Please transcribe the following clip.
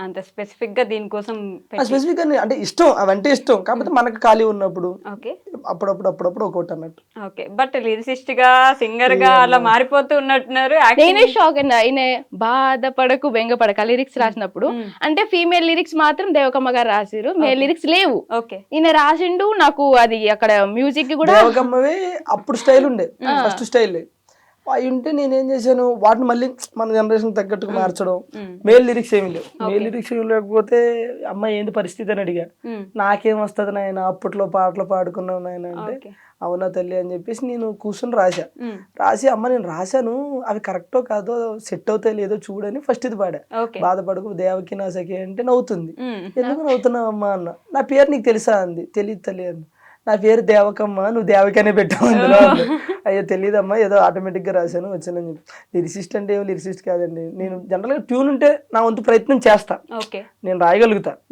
అంత స్పెసిఫిక్గా దీనికోసం స్పెసిఫిక్గా అంటే ఇష్టం అవంటే ఇష్టం. కాకపోతే మనకు ఖాళీ ఉన్నప్పుడు. ఓకే. అప్పుడప్పుడు అప్పుడప్పుడు ఒకటి అన్నట్టు. ఓకే. బట్ లిరిసిస్ట్గా సింగర్గా అలా మారిపోతూ ఉన్నట్టున్నారు నేనే షాక్ అయినా ఆయన బాధపడకు బెంగపడక. లిరిక్స్ రాసినప్పుడు. అంటే ఫీమేల్ లిరిక్స్ మాత్రం దేవకమ్మ గారు రాసిరు మేల్ లిరిక్స్ లేవు. ఓకే. ఈయన రాసిండు నాకు అది అక్కడ మ్యూజిక్ కూడా దేవకమ్మవే అప్పుడు స్టైల్ ఉండే. First style. అవి ఉంటే నేనేం చేశాను వాటిని మళ్ళీ మన జనరేషన్ తగ్గట్టుగా మార్చడం. మేల్ లిరిక్స్ ఏమి లేవు. మేల్ లిరిక్స్ ఏమి లేకపోతే అమ్మాయి ఏంది పరిస్థితి అని అడిగా. నాకేం వస్తుంది నాయన అప్పట్లో పాటలు పాడుకున్నావు నాయన అంటే అవునా తల్లి అని చెప్పేసి నేను కూర్చొని రాశా. రాసి అమ్మ నేను రాశాను అవి కరెక్టో కాదో సెట్ అవుతాయి లేదో చూడని ఫస్ట్ ఇది పాడా. బాధపడకు దేవకి నా సఖి అంటే నవ్వుతుంది. ఎందుకు నవ్వుతున్నావు అమ్మా అన్న. నా పేరు నీకు తెలుసా అంది. తెలియదు తల్లి అంది నా పేరు దేవకమ్మ నువ్వు దేవకనే పెట్టావు అందులో అంది. అయ్యో తెలియదమ్మా ఏదో ఆటోమేటిక్గా రాశాను వచ్చానని చెప్పి. లిరిసిస్ట్ అంటే ఏమో లిరిసిస్ట్ కాదండి. నేను జనరల్గా ట్యూన్ ఉంటే నా వంతు ప్రయత్నం చేస్తా. నేను రాయగలుగుతా.